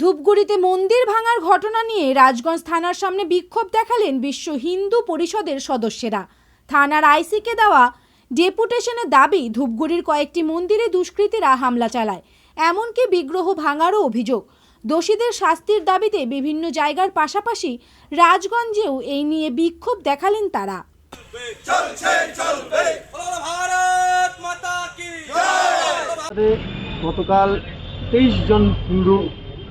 ধূপগুড়িতে মন্দির ভাঙার ঘটনা নিয়ে রাজগঞ্জ থানার সামনে বিক্ষোভ দেখালেন বিশ্ব হিন্দু পরিষদের সদস্যেরা। থানার আইসিকে দেওয়া ডেপুটেশনের দাবি ধূপগুড়ির কয়েকটি মন্দিরে দুষ্কৃতীরা হামলা চালায়। এমনকি বিগ্রহ ভাঙারও অভিযোগ। দোষীদের শাস্তির দাবিতে বিভিন্ন জায়গার পাশাপাশি রাজগঞ্জেও এই নিয়ে বিক্ষোভ দেখালেন তারা। গতকাল তেইশ জন হিন্দু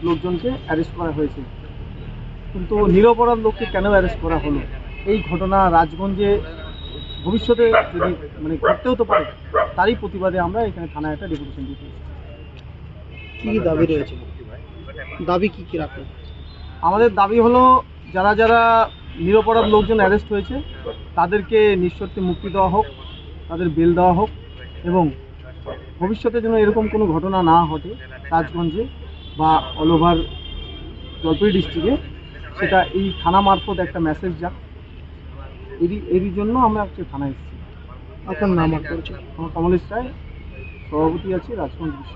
লোকজনকে অ্যারেস্ট করা হয়েছে। কিন্তু নিরপরাধ লোককে কেন অ্যারেস্ট করা হলো? এই ঘটনা রাজগঞ্জে ভবিষ্যতে যদি মানে ঘটতেও তো পারে তারই প্রতিবাদে আমরা এখানে থানায় একটা ডেপুটেশন দিতে। কি দাবি রয়েছে? দাবি কি কি রাখেন আমাদের দাবি হলো যারা যারা নিরপরাধ লোকজন অ্যারেস্ট হয়েছে তাদেরকে নিঃশর্তে মুক্তি দেওয়া হোক তাদের বেল দেওয়া হোক এবং ভবিষ্যতে যেন এরকম কোনো ঘটনা না ঘটে রাজগঞ্জে বা অল ওভার জলপাইগুড়ি ডিস্ট্রিক্টে সেটা এই থানা মারফত একটা মেসেজ যাক এরই এরই জন্য আমরা আজকে থানায় এসেছি। আপনার নাম আমার কমলেশ রায়, সভাপতি আছে, রাজকুমার বিশ্ব।